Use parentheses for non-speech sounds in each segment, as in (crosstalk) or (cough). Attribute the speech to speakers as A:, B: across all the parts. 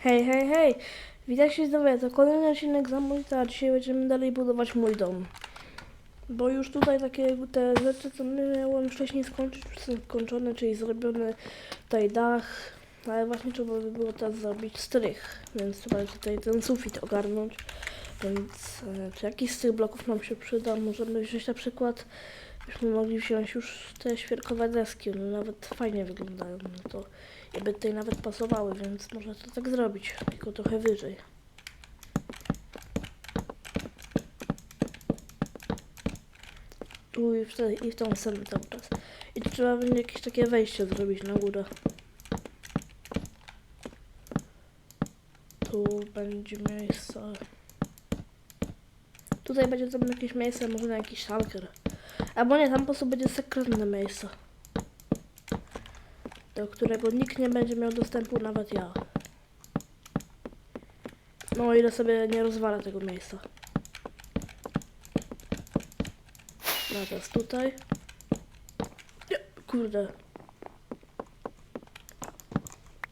A: Hej, hej, hej! Witajcie znowu, to kolejny odcinek za mój a dzisiaj będziemy dalej budować mój dom. Bo już tutaj takie te rzeczy, co miałem wcześniej skończyć, już są skończone, czyli zrobiony tutaj dach, ale właśnie trzeba by było teraz zrobić strych, więc trzeba tutaj ten sufit ogarnąć. Więc e, jakiś z tych bloków nam się przyda? Możemy wziąć na przykład, byśmy mogli wziąć już te świerkowe deski, one nawet fajnie wyglądają, no to jakby tutaj nawet pasowały, więc można to tak zrobić, tylko trochę wyżej. Tu i w, te, i w tą stronę cały czas. I tu trzeba będzie jakieś takie wejście zrobić na górę. Tu będzie miejsce. Tutaj będzie tam jakieś miejsce, może na jakiś szalker. Albo nie, tam po prostu będzie sekretne miejsce. Do którego nikt nie będzie miał dostępu, nawet ja. No o ile sobie nie rozwalę tego miejsca. No teraz tutaj. Nie, kurde.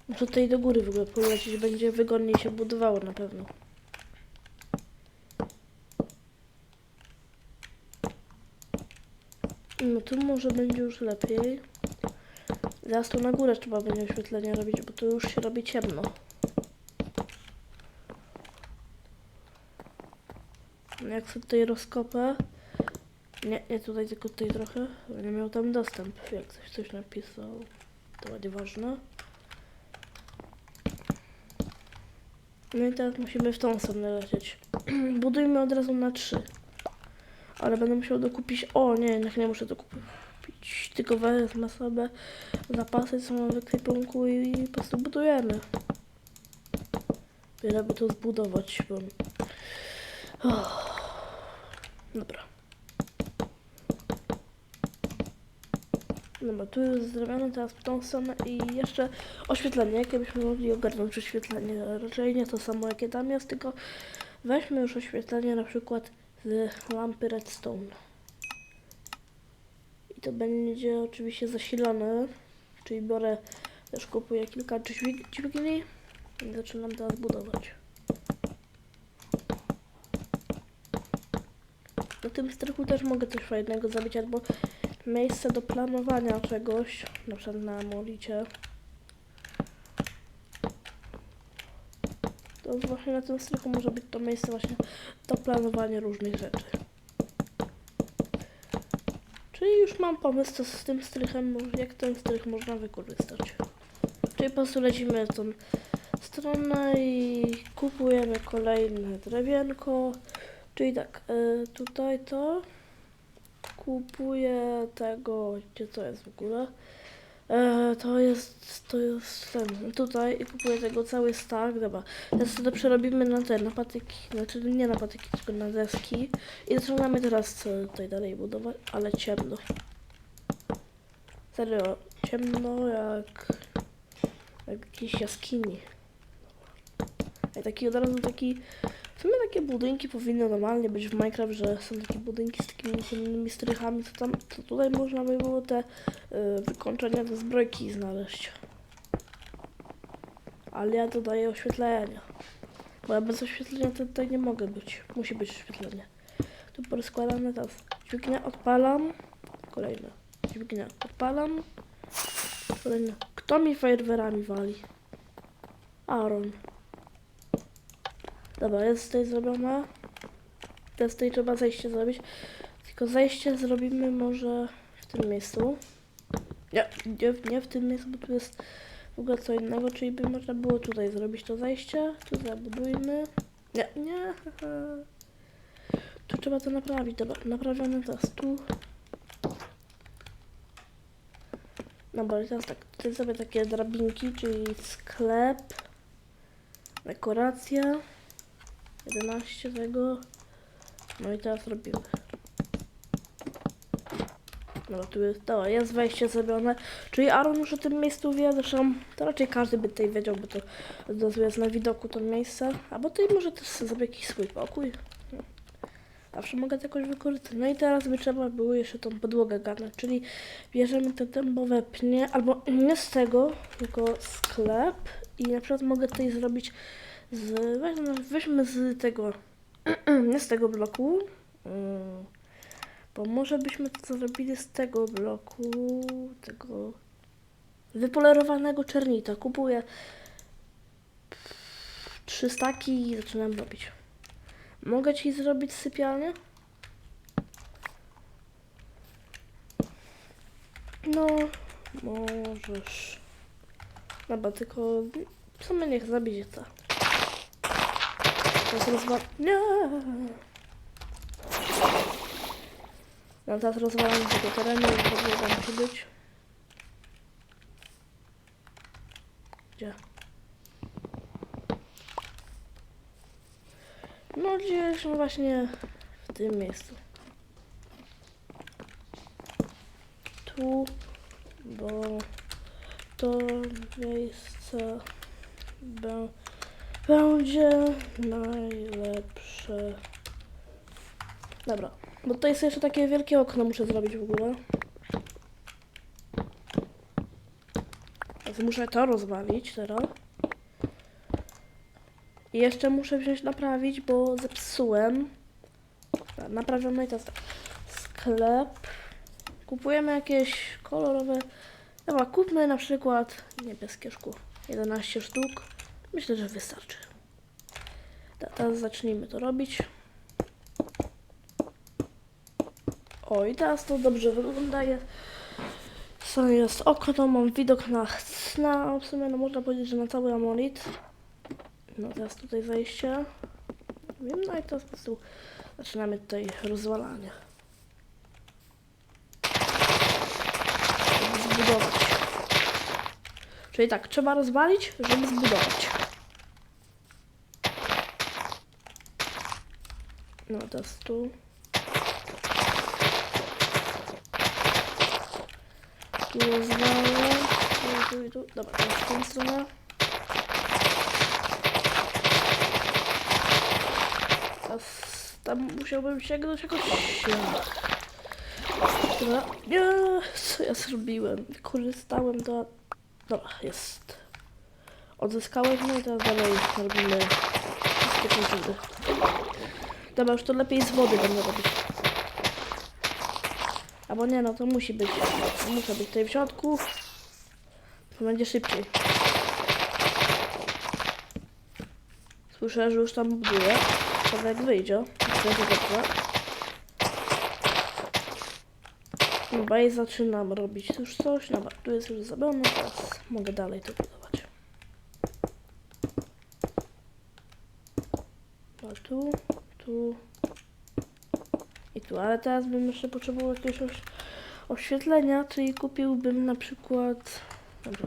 A: Muszę tutaj do góry w ogóle polecieć, będzie wygodniej się budowało na pewno. No tu może będzie już lepiej. Zaraz tu na górę trzeba będzie oświetlenie robić, bo tu już się robi ciemno. No Jak sobie tutaj rozkopę. Nie, nie tutaj, tylko tutaj trochę. Nie miał tam dostęp, jak ktoś coś napisał. To będzie ważne. No i teraz musimy w tą stronę lecieć. (clears throat) Budujmy od razu na trzy. Ale będę musiał dokupić. O nie, jednak nie muszę dokupić. Tylko wezmę sobie zapasy, co mam w ekwipunku i, po prostu budujemy. Wiele by to zbudować, bo... Oh. Dobra. Dobra, tu jest zrobione teraz w tą stronę i jeszcze oświetlenie, jakie byśmy mogli ogarnąć oświetlenie. Raczej nie to samo, jakie tam jest, tylko weźmy już oświetlenie na przykład z lampy redstone. To będzie oczywiście zasilane, czyli biorę, też kupuję kilka dźwig- dźwigni i zaczynam teraz budować. Na tym strychu też mogę coś fajnego zrobić, albo miejsce do planowania czegoś, na przykład na molicie. To właśnie na tym strychu może być to miejsce właśnie do planowania różnych rzeczy. Czyli już mam pomysł, co z tym strychem, jak ten strych można wykorzystać. Czyli po prostu lecimy tą stronę i kupujemy kolejne drewienko. Czyli tak, y, tutaj to kupuję tego, gdzie to jest w ogóle. E, to jest, to jest ten, tutaj i kupuję tego cały stack, dobra. Teraz to przerobimy na te, na patyki, znaczy nie na patyki, tylko na deski. I zaczynamy teraz e, tutaj dalej budować, ale ciemno. Serio, ciemno jak, jak jakiejś jaskini. Taki od razu taki, sumie takie budynki powinny normalnie być w Minecraft, że są takie budynki z takimi ciemnymi strychami, to tam, to tutaj można by było te y, wykończenia do zbrojki znaleźć. Ale ja dodaję oświetlenia. Bo ja bez oświetlenia to tutaj nie mogę być. Musi być oświetlenie. Tu porozkładane teraz. Dźwignia odpalam. Kolejne. Dźwignia odpalam. Kolejne. Kto mi fajerwerami wali? Aaron. Dobra, jest tutaj zrobione. Teraz tutaj trzeba zejście zrobić. Tylko zejście zrobimy może w tym miejscu. Nie, nie, nie w tym miejscu, bo tu jest w ogóle co innego, czyli by można było tutaj zrobić to zejście. Tu zabudujmy. Nie, nie. Tu trzeba to naprawić. Dobra, naprawiamy teraz tu. Dobra, i teraz tak, tutaj sobie takie drabinki, czyli sklep, dekoracja. 11 tego. No i teraz robimy. No tu jest, dobra, jest wejście zrobione. Czyli Aaron już o tym miejscu wie, zresztą to raczej każdy by tutaj wiedział, bo to jest na widoku to miejsce. Albo tutaj może też sobie jakiś swój pokój. No. Zawsze mogę to jakoś wykorzystać. No i teraz by trzeba było jeszcze tą podłogę garnąć, czyli bierzemy te dębowe pnie, albo nie z tego, tylko sklep I na przykład mogę tutaj zrobić z... Weźmy, z tego... nie (clears throat) z tego bloku. mm, Bo może byśmy to zrobili z tego bloku, tego wypolerowanego czernita. Kupuję trzy staki i zaczynam robić. Mogę ci zrobić sypialnię? No, możesz. Dobra, tylko w sumie niech zabije to. Teraz rozwa... Nie! No teraz rozwalam tego terenu i w ogóle tam musi być. Gdzie? No gdzieś właśnie w tym miejscu. Tu, bo to miejsce be- będzie najlepsze. Dobra, bo tutaj jest jeszcze takie wielkie okno muszę zrobić w ogóle. Więc muszę to rozwalić teraz. I jeszcze muszę wziąć naprawić, bo zepsułem. Dobra, Naprawiamy i tak. Sklep. Kupujemy jakieś kolorowe. Dobra, kupmy na przykład niebieskie szkło. 11 sztuk. Myślę, że wystarczy. Ta- Teraz zacznijmy to robić. O, i teraz to dobrze wygląda. Jest, jest okno, mam widok na, na w sumie no można powiedzieć, że na cały amolit. No teraz tutaj zejście. Wiem, no i teraz po prostu zaczynamy tutaj rozwalanie. Zbudować. Czyli tak, trzeba rozwalić, żeby zbudować. No teraz tu. Rozwalę. Tu, tu tu. Dobra, teraz w tą stronę. Tam musiałbym sięgnąć jakoś. Dobra. Nie, co ja zrobiłem? Korzystałem do. Dobra, jest. Odzyskałeś, no i teraz dalej robimy wszystkie te. Dobra, już to lepiej z wody będę robić. Albo nie, no to musi być. Muszę być tutaj w środku. To będzie szybciej. Słyszę, że już tam buduje. To jak wyjdzie. Będzie dobrze. Dobra, i zaczynam robić już coś. Dobra, tu jest już zrobione, teraz mogę dalej to budować. No tu, tu i tu, ale teraz bym jeszcze potrzebował jakiegoś oś oświetlenia, czyli kupiłbym na przykład, dobra,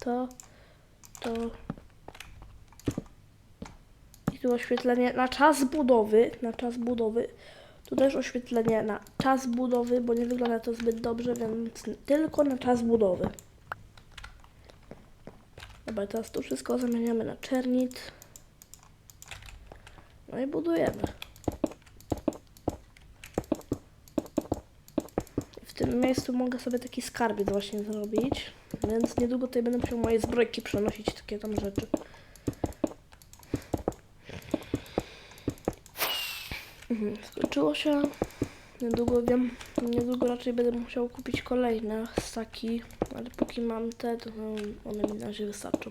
A: to, to i tu oświetlenie na czas budowy, na czas budowy, tu też oświetlenie na czas budowy, bo nie wygląda to zbyt dobrze, więc tylko na czas budowy. Dobra, teraz tu wszystko zamieniamy na czernit. No i budujemy. W tym miejscu mogę sobie taki skarbiec właśnie zrobić, więc niedługo tutaj będę musiał moje zbrojki przenosić, takie tam rzeczy. Mhm, skończyło się. Niedługo wiem, niedługo raczej będę musiał kupić kolejne staki, ale póki mam te, to one mi na razie wystarczą.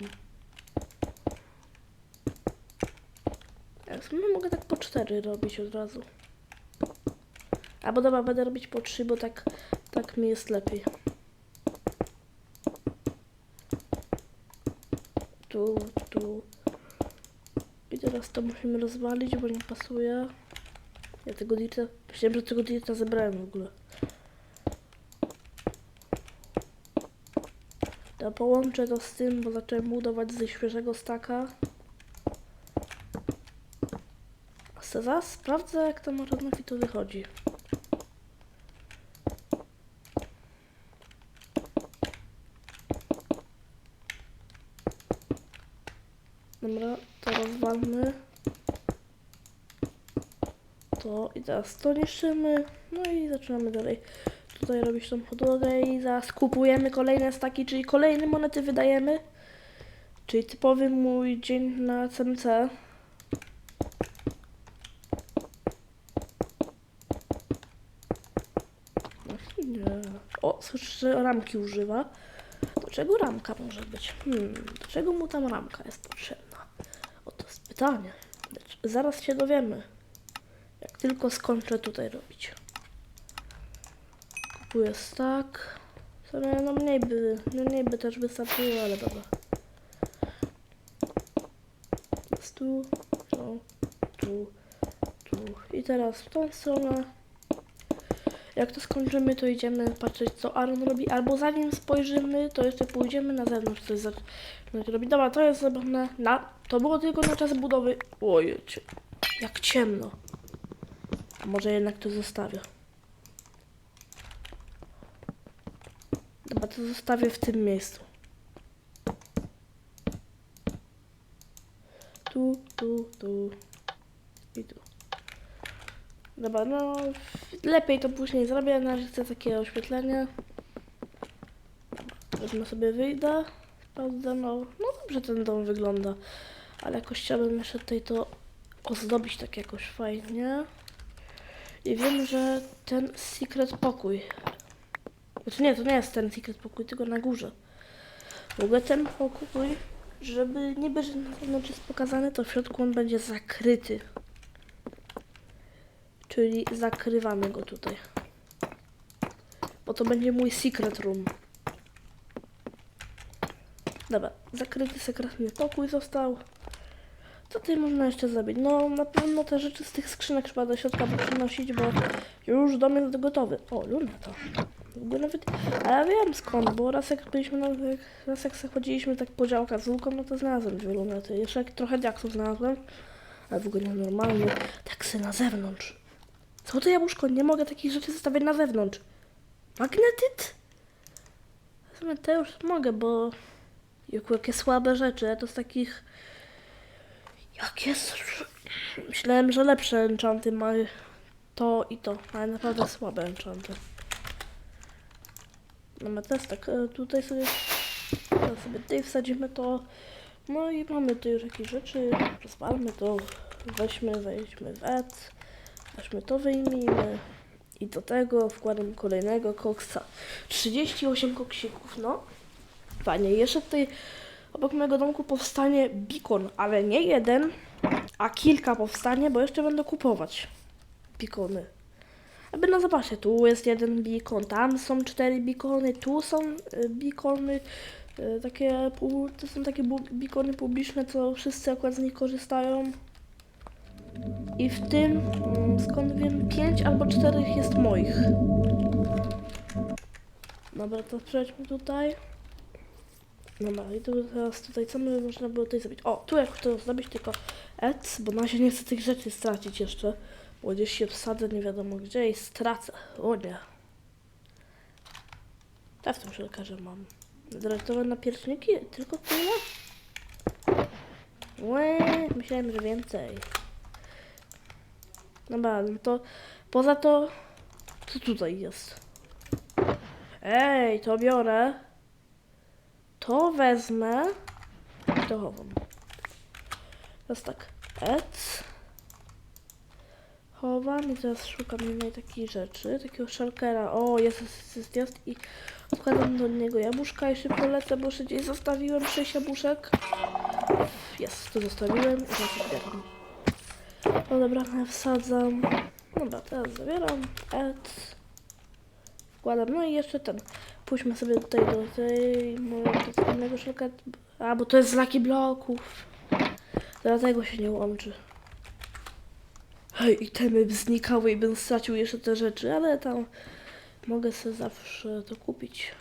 A: Ja w sumie mogę tak po cztery robić od razu. Albo dobra, będę robić po trzy, bo tak, tak mi jest lepiej. Tu, tu. I teraz to musimy rozwalić, bo nie pasuje. Ja tego dirta... Myślałem, że tego dirta zebrałem w ogóle. Ja połączę to z tym, bo zacząłem budować ze świeżego staka. A zaraz sprawdzę, jak to Maronowi to wychodzi. Dobra, to rozwalmy. To i teraz to niszczymy. No i zaczynamy dalej tutaj robić tą podłogę i zaraz kupujemy kolejne staki, czyli kolejne monety wydajemy. Czyli typowy mój dzień na CMC. Nie. Że ramki używa. Do czego ramka może być? Hmm, do czego mu tam ramka jest potrzebna? O, to jest pytanie. Zaraz się dowiemy. Jak tylko skończę tutaj robić. Kupuję stack. W sumie no mniej by, no mniej by też wystarczyło, ale dobra. Jest tu, tu, tu, tu. I teraz w tą stronę. Jak to skończymy, to idziemy patrzeć, co Aaron robi. Albo zanim spojrzymy, to jeszcze pójdziemy na zewnątrz coś zacząć robić. Dobra, to jest zrobione na... To było tylko na czas budowy. Oj, jak ciemno. A może jednak to zostawię. Dobra, to zostawię w tym miejscu. Tu, tu, tu. Dobra, no lepiej to później zrobię, na razie chcę takie oświetlenie. Wezmę sobie wyjdę, sprawdzę, no, no dobrze ten dom wygląda, ale jakoś chciałbym jeszcze tutaj to ozdobić tak jakoś fajnie. I wiem, że ten secret pokój, znaczy nie, to nie jest ten secret pokój, tylko na górze. W ogóle ten pokój, żeby niby, że na zewnątrz jest pokazany, to w środku on będzie zakryty. Czyli zakrywamy go tutaj. Bo to będzie mój secret room. Dobra, zakryty sekretny pokój został. Co tutaj można jeszcze zrobić? No na pewno te rzeczy z tych skrzynek trzeba do środka przynosić, bo już dom jest gotowy. O, luneta. W ogóle nawet... Ale wiem skąd, bo raz jak byliśmy na... Raz jak chodziliśmy tak po działkach z Łuką, no to znalazłem dwie lunety. Jeszcze trochę diaksów znalazłem. Ale w ogóle normalnie. Tak se na zewnątrz. Co to jabłuszko? Nie mogę takich rzeczy zostawiać na zewnątrz. Magnetyt? W sumie to już mogę, bo... Jakie słabe rzeczy, to z takich... Jakie... Myślałem, że lepsze enchanty mają to i to, ale naprawdę słabe enchanty. No my też tak, e, tutaj sobie... Teraz sobie tutaj wsadzimy to... No i mamy tu już jakieś rzeczy, rozwalmy to, weźmy, wejdźmy w. Weźmy to, wyjmijmy. I do tego wkładam kolejnego koksa. 38 koksików, no. Fajnie. Jeszcze tutaj obok mojego domku powstanie beacon, ale nie jeden, a kilka powstanie, bo jeszcze będę kupować beacony. Aby no zobaczcie, tu jest jeden beacon, tam są cztery beacony, tu są y, beacony, y, takie, to są takie beacony publiczne, co wszyscy akurat z nich korzystają. I w tym, skąd wiem, pięć albo czterech jest moich. Dobra, to przejdźmy tutaj. Dobra, i tu teraz tutaj, co my można było tutaj zrobić? O, tu jak to zrobić, tylko ec, bo na razie nie chcę tych rzeczy stracić jeszcze. Bo gdzieś się wsadzę, nie wiadomo gdzie i stracę. O nie. Ja w tym szulkarze mam. Dretowe napierśniki, tylko tyle? Łe, myślałem, że więcej. Dobra, no to poza to, co tutaj jest? Ej, to biorę. To wezmę. i To chowam. Teraz tak, ec. Chowam i teraz szukam innej takiej rzeczy, takiego szalkera. O, jest, jest, jest, jest. I odkładam do niego jabłuszka i szybko lecę, bo gdzieś zostawiłem sześć jabłuszek. Jest, to zostawiłem i teraz zbieram. No dobra, wsadzam. Dobra, teraz zabieram. Add. Wkładam. No i jeszcze ten. Pójdźmy sobie tutaj do tej do innego szukać. A, bo to jest znaki bloków. Dlatego się nie łączy. Hej, itemy by znikały i bym stracił jeszcze te rzeczy, ale tam mogę sobie zawsze to kupić.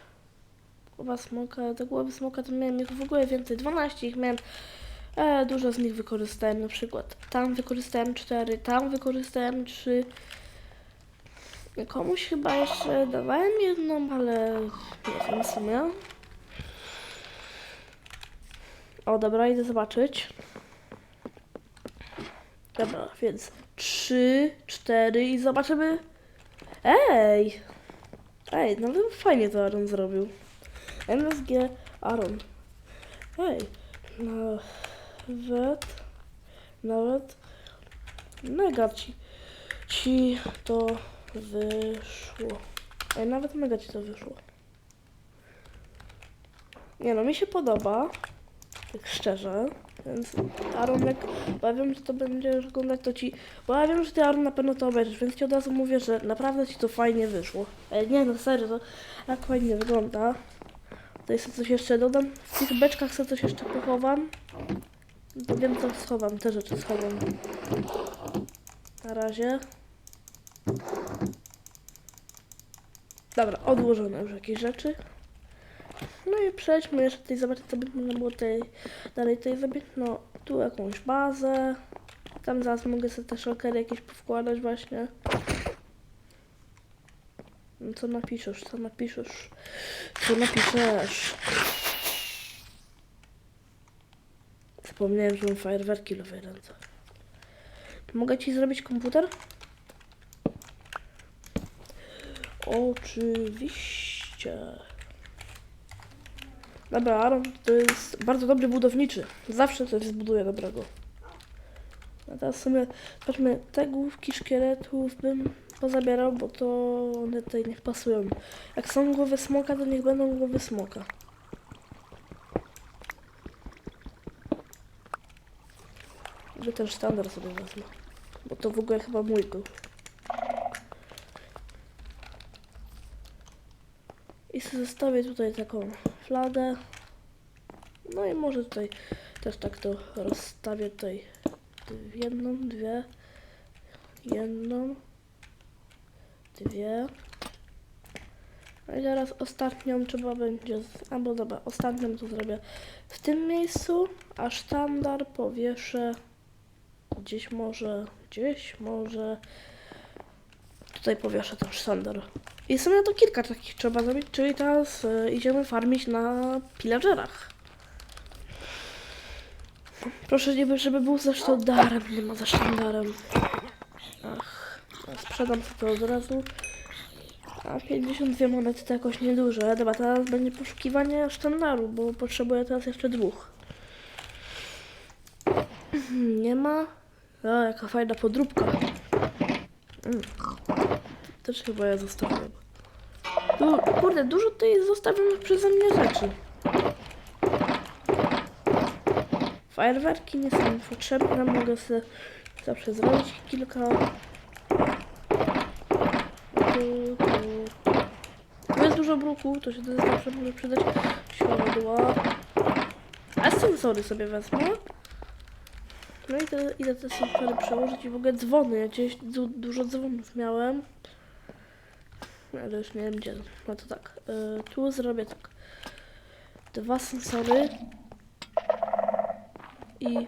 A: Głowa smoka, te głowy smoka to miałem ich w ogóle więcej. 12 ich miałem. E, dużo z nich wykorzystałem, na przykład tam wykorzystałem 4, tam wykorzystałem 3. Komuś chyba jeszcze dawałem jedną, ale nie wiem w sumie. O, dobra, idę zobaczyć. Dobra, więc 3, 4 i zobaczymy. Ej! Ej, no fajnie to Aaron zrobił. MSG Aaron. Ej, Nawet, nawet, mega ci, ci to wyszło. Ej, nawet mega ci to wyszło. Nie no, mi się podoba, tak szczerze, więc Aaron, jak, bo ja wiem, że to będziesz oglądać, to ci, bo wiem, że ty Aaron na pewno to obejrzysz, więc ci od razu mówię, że naprawdę ci to fajnie wyszło. Ej, nie no, serio, to tak fajnie wygląda. Tutaj sobie coś jeszcze dodam, w tych beczkach sobie coś jeszcze pochowam. Wiem, co schowam, te rzeczy schowam. Na razie. Dobra, odłożone już jakieś rzeczy. No i przejdźmy jeszcze tutaj, zobaczyć co by było tutaj, dalej tutaj zrobić. No, tu jakąś bazę. Tam zaraz mogę sobie te shulkery jakieś powkładać właśnie. No co napiszesz, co napiszesz, co napiszesz. Zapomniałem, że mam fajerwerki w lewej ręce. Mogę ci zrobić komputer? Oczywiście. Dobra, Aaron to jest bardzo dobry budowniczy. Zawsze coś zbuduje dobrego. A teraz sobie, patrzmy, te główki szkieletów bym pozabierał, bo to one tutaj niech pasują. Jak są głowy smoka, to niech będą głowy smoka. Że ten sztandar sobie wezmę. Bo to w ogóle chyba mój był. I sobie zostawię tutaj taką flagę. No i może tutaj też tak to rozstawię tutaj jedną, dwie, jedną, dwie. No i teraz ostatnią trzeba będzie, albo dobra, ostatnią to zrobię w tym miejscu, a sztandar powieszę gdzieś może, gdzieś może, tutaj powieszę ten sztandar. I w sumie to kilka takich trzeba zrobić, czyli teraz e, idziemy farmić na pillagerach. Proszę, nie, żeby był ze sztandarem, nie ma ze sztandarem. Ach, sprzedam sobie to od razu. A 52 monety to jakoś nieduże. Dobra, teraz będzie poszukiwanie sztandaru, bo potrzebuję teraz jeszcze dwóch. (clears throat) Nie ma. O, jaka fajna podróbka. Mm. Też chyba ja zostawiłem. Du kurde, dużo tutaj jest zostawionych przeze mnie rzeczy. Fajerwerki nie są potrzebne, mogę sobie zawsze zrobić kilka. Tu, jest dużo bruku, to się to zawsze może przydać. Siodła. A sensory sobie wezmę. No i te, idę te sensory przełożyć i w ogóle dzwony. Ja gdzieś du dużo dzwonów miałem. Ale już nie wiem gdzie. No to tak. y, tu zrobię tak. Dwa sensory. I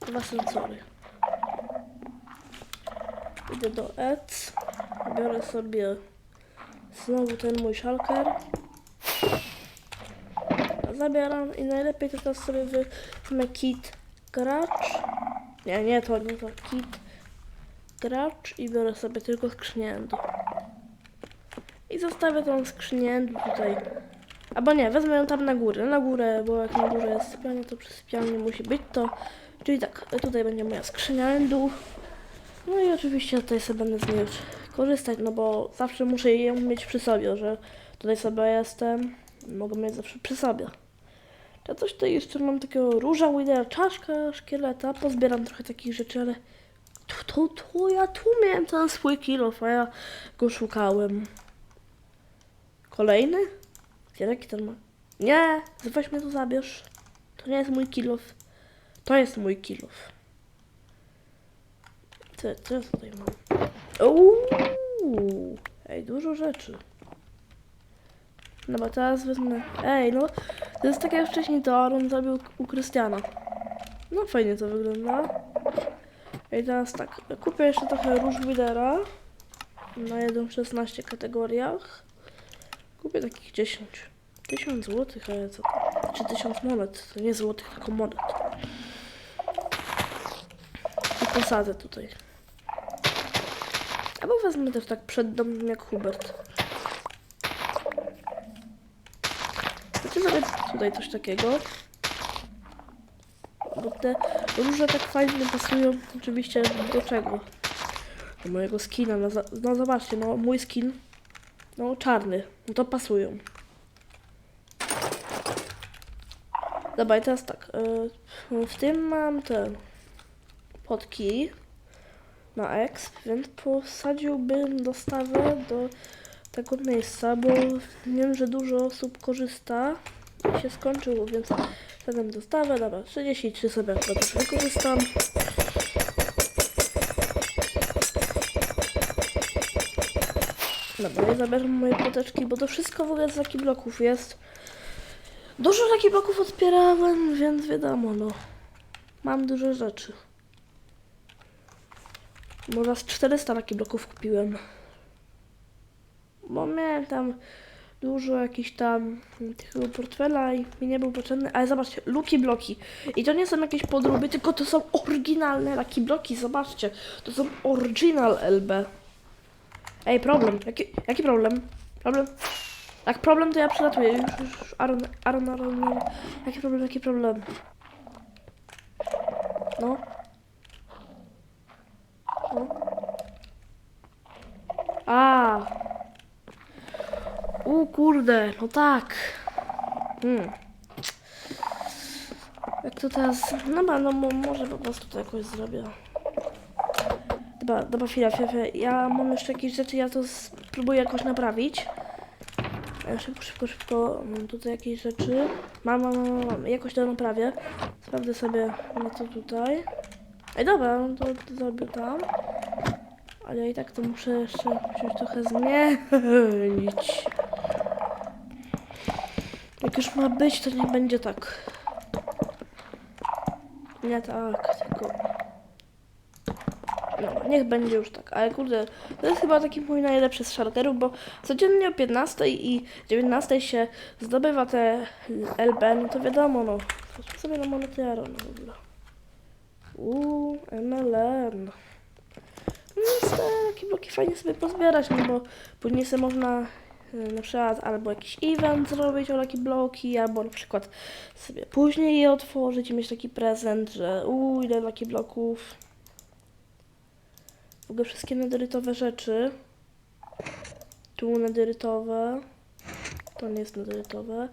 A: dwa sensory. Idę do EC. Biorę sobie znowu ten mój shulker. Zabieram i najlepiej to teraz sobie wezmę kit gracz. Nie, nie to, nie to kit gracz i biorę sobie tylko skrzynię I zostawię tą skrzynię tutaj. Albo nie, wezmę ją tam na górę, na górę, bo jak na górze jest sypialnia, to przy sypialni musi być to. Czyli tak, tutaj będzie moja skrzynia endu. No i oczywiście tutaj sobie będę z niej korzystać, no bo zawsze muszę ją mieć przy sobie, że tutaj sobie jestem, mogę mieć zawsze przy sobie. Ja coś tutaj jeszcze mam takiego róża, widera, czaszka, szkieleta, pozbieram trochę takich rzeczy, ale tu, tu, tu, ja tu miałem ten swój kilof, a ja go szukałem. Kolejny? Jaki ten ma? Nie, weź mnie to zabierz. To nie jest mój kilof. To jest mój kilof. Co, co ja tutaj mam? Uuu, ej, dużo rzeczy. No bo teraz wezmę... Ej, no, to jest tak jak wcześniej to Aaron zrobił u Krystiana. No fajnie to wygląda. I teraz tak, kupię jeszcze trochę róż widera na 1.16 kategoriach. Kupię takich 10. 1000 złotych, ale co to? Czy 1000 monet? To nie złotych, tylko monet. I posadzę tutaj. Albo wezmę też tak przed domem jak Hubert. Chcecie zrobić tutaj coś takiego? te róże tak fajnie pasują. Oczywiście do czego? Do mojego skina. No, no zobaczcie, no mój skin, no czarny. No to pasują. Dobra, i teraz tak. e, W tym mam te potki na exp, więc posadziłbym dostawę do tego miejsca, bo wiem, że dużo osób korzysta się skończyło, więc zadam dostawę, dobra, 33 sobie akurat już wykorzystam. Dobra, ja zabieram moje poteczki, bo to wszystko w ogóle z takich bloków jest. Dużo takich bloków otwierałem, więc wiadomo, no. Mam dużo rzeczy. Bo raz 400 takich bloków kupiłem. Bo miałem tam dużo jakichś tam tego portfela i mi nie był potrzebny. Ale zobaczcie, luki bloki. I to nie są jakieś podróby, tylko to są oryginalne lucky bloki. Zobaczcie, to są original LB. Ej, problem. Jaki, jaki problem? Problem? Jak problem, to ja przylatuję. Już, już, Aaron, Aaron, Aaron. Jaki problem, jaki problem? No. No. A. U kurde, no tak. Hmm. Jak to teraz... No ba, no mo- może po prostu to jakoś zrobię. Dobra, dobra, chwila, chwila. Ja mam jeszcze jakieś rzeczy, ja to spróbuję jakoś naprawić. E, Szybko, szybko, szybko. Mam tutaj jakieś rzeczy. Mam, mam, mam, mam. Jakoś to naprawię. Sprawdzę sobie na to tutaj. Ej, dobra, no to, to zrobię tam. Ale ja i tak to muszę jeszcze coś trochę zmienić. Jak już ma być, to nie będzie tak. Nie tak, tylko... No, niech będzie już tak. Ale kurde, to jest chyba taki mój najlepszy z szarterów, bo codziennie o 15 i 19 się zdobywa te LB, no to wiadomo, no. Zobaczmy sobie na monety Arona w ogóle. Uuu, MLN. No jest takie bloki fajnie sobie pozbierać, no bo później sobie można na przykład albo jakiś event zrobić o takie bloki, albo na przykład sobie później je otworzyć i mieć taki prezent, że uuu, ile takich bloków. W ogóle wszystkie nederytowe rzeczy. Tu nederytowe. To nie jest nederytowe.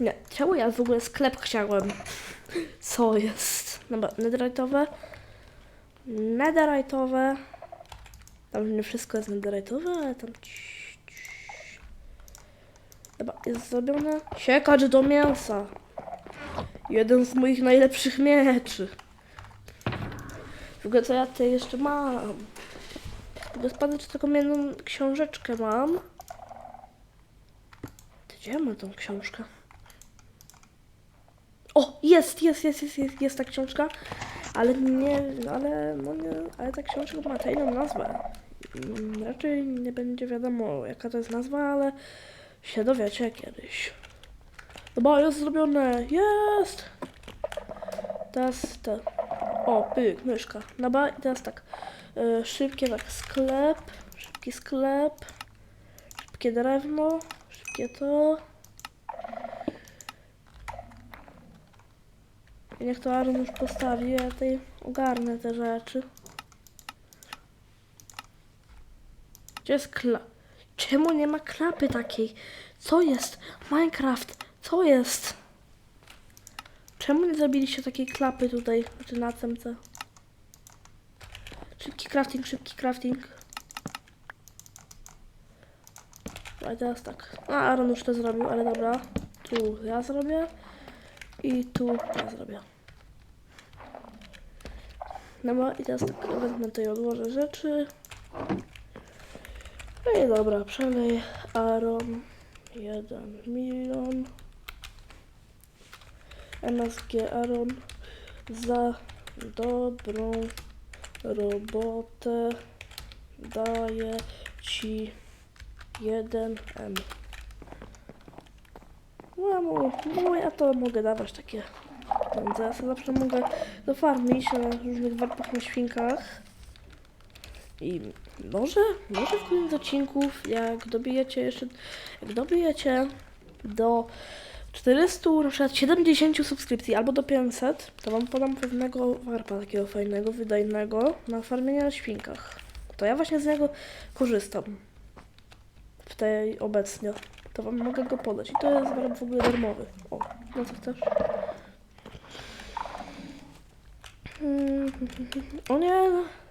A: Nie, czemu ja w ogóle sklep chciałem? Co jest? Dobra, netherite'owe. Netherite'owe. Tam nie wszystko jest netherite'owe, ale tam... Dobra, jest zrobione. Siekacz do mięsa. Jeden z moich najlepszych mieczy. W ogóle co ja tutaj jeszcze mam? Ogóle spadę, czy taką jedną książeczkę mam. Gdzie mam tą książkę? O, jest, jest, jest, jest, jest, jest ta książka. Ale nie, no ale, no nie, ale ta książka ma tajną nazwę. Mm, Raczej nie będzie wiadomo, jaka to jest nazwa, ale się dowiecie kiedyś. Dobra, jest zrobione, jest! Teraz te, o, pyk, myszka. Dobra, i teraz tak, e, szybkie tak, sklep, szybki sklep, szybkie drewno, szybkie to. Niech to Aaron już postawi, ja tutaj ogarnę te rzeczy. Gdzie jest kla... Czemu nie ma klapy takiej? Co jest? Minecraft, co jest? Czemu nie zrobiliście takiej klapy tutaj, znaczy na CMC? Szybki crafting, szybki crafting. A teraz tak. A Aaron już to zrobił, ale dobra. Tu ja zrobię. I tu ja zrobię. Dobra, i teraz tak wezmę tutaj odłożę rzeczy. No i dobra, przelej Aaron 1 milion. MSG Aaron za dobrą robotę daję ci 1M. No, mu- no ja to mogę dawać takie pieniądze. Ja zawsze mogę dofarmić na różnych warpach na świnkach. I może, może w którymś z odcinków, jak dobijecie jeszcze, jak dobijecie do 400, na przykład 70 subskrypcji albo do 500, to wam podam pewnego warpa takiego fajnego, wydajnego na farmienie na świnkach. To ja właśnie z niego korzystam. W tej obecnie. To wam mogę go podać. I to jest w ogóle darmowy. O, no co chcesz? Mm, (laughs) O nie,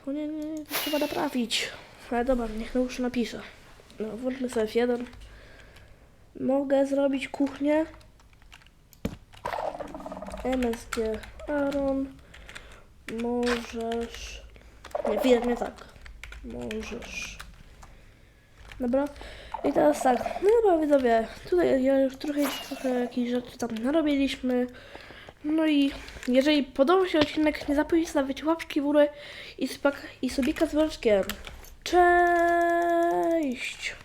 A: o nie, nie, nie, trzeba naprawić. Ale dobra, niech no już napiszę. No, włączmy sobie F1. Mogę zrobić kuchnię. MSG Aaron. Możesz. Nie, wiem, nie tak. Możesz. Dobra. I teraz tak, no widzowie, tutaj ja już trochę, trochę jakichś rzeczy tam narobiliśmy. No i jeżeli podobał się odcinek, nie zapomnijcie stawiać łapki w górę i, spak, i subika z. Cześć!